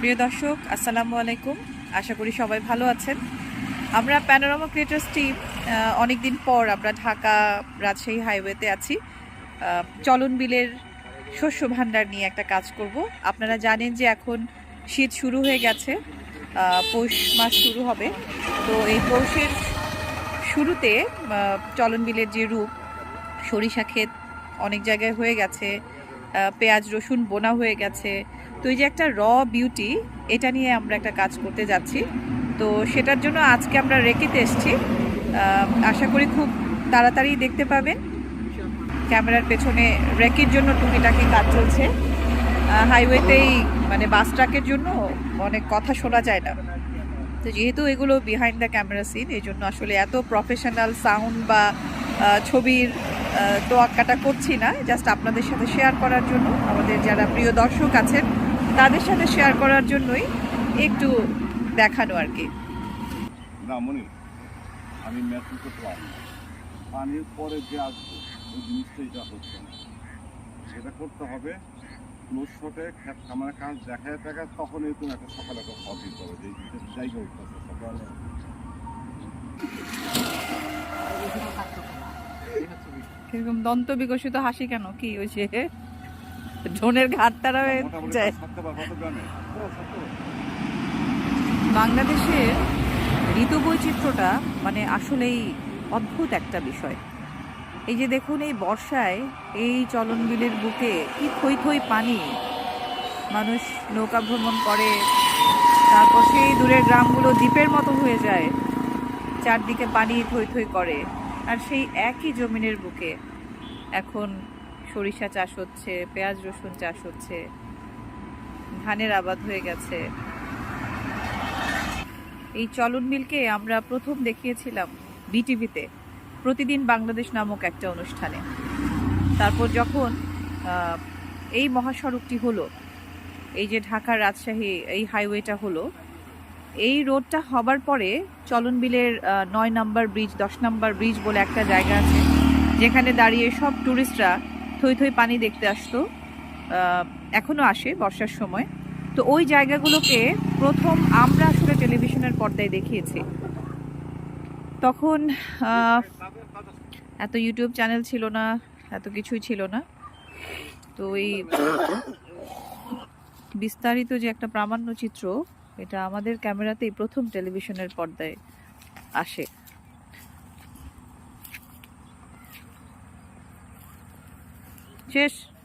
প্রিয় দর্শক, আসসালামু আলাইকুম। আশা করি সবাই ভালো আছেন। আমরা প্যানোরামা ক্রিয়েটার্স টিম অনেক দিন পর আমরা ঢাকা রাজশাহী হাইওয়েতে আছি। চলন বিলের শস্য ভাণ্ডার নিয়ে একটা কাজ করব। আপনারা জানেন যে এখন শীত শুরু হয়ে গেছে। পৌষ মাস শুরু হবে। তো এই পৌষের শুরুতে চলন বিলের যে রূপ, সরিষা ক্ষেত অনেক জায়গায় হয়ে গেছে। পেঁয়াজ, রসুন বোনা হয়ে গেছে। তো এই যে একটা র বিউটি এটা নিয়ে আমরা একটা কাজ করতে যাচ্ছি। তো সেটার জন্য আজকে আমরা রেকিতে এসছি। আশা করি খুব তাড়াতাড়ি দেখতে পাবেন। ক্যামেরার পেছনে রেকির জন্য টুকিটাকি কাজ চলছে। হাইওয়েতেই মানে বাস ট্রাকের জন্য অনেক কথা শোনা যায় না। তো যেহেতু এগুলো বিহাইন্ড দ্য ক্যামেরা সিন এই জন্য আসলে এত প্রফেশনাল সাউন্ড বা ছবির তোয়াক্কাটা করছি না। জাস্ট আপনাদের সাথে শেয়ার করার জন্য। আমাদের যারা প্রিয় দর্শক আছেন তাদের সাথে শেয়ার করার জন্যই একটু দেখানো আর কি। না মনি আমি পারি না। পানির পরে যে আসবে ওই জিনিসটা এটা হচ্ছে না। সেটা করতে হবে ক্লোজ শটে খ্যাত ক্যামেরা কাজ দেখা দেখা তখনই তুমি একটা সকালে একটা শট দিতে হবে যে যে জায়গা উঠতেছে সকালে। এরকম দন্ত বিকশিত হাসি কেন? কি ওই যে ড্রোনের ঘাট তারা যায় বাংলাদেশের ঋতু বৈচিত্র্যটা মানে আসলেই অদ্ভুত একটা বিষয়। এই যে দেখুন এই বর্ষায় এই চলন বিলের বুকে কি থই থই পানি। মানুষ নৌকা ভ্রমণ করে তারপর সেই দূরের গ্রামগুলো দ্বীপের মতো হয়ে যায়। চারদিকে পানি থই থই করে। আর সেই একই জমিনের বুকে এখন সরিষা চাষ হচ্ছে, পেঁয়াজ, রসুন চাষ হচ্ছে, ধানের আবাদ হয়ে গেছে। এই চলন মিলকে আমরা প্রথম দেখিয়েছিলাম বিটিভিতে, প্রতিদিন বাংলাদেশ নামক একটা অনুষ্ঠানে। তারপর যখন এই মহাসড়কটি হলো, এই যে ঢাকা রাজশাহী, এই হাইওয়েটা হলো, এই রোডটা হবার পরে চলন বিলের নয় নাম্বার ব্রিজ, দশ নাম্বার ব্রিজ বলে একটা জায়গা আছে, যেখানে দাঁড়িয়ে সব ট্যুরিস্টরা থই থই পানি দেখতে আসতো। আহ, এখনও আসে বর্ষার সময়। তো ওই জায়গাগুলোকে প্রথম আমরা আসলে টেলিভিশনের পর্দায় দেখিয়েছি। তখন এত ইউটিউব চ্যানেল ছিল না এত কিছুই ছিল না। তো এই বিস্তারিত যে একটা প্রামাণ্য চিত্র এটা আমাদের ক্যামেরাতেই প্রথম টেলিভিশনের পর্দায় আসে। 确实。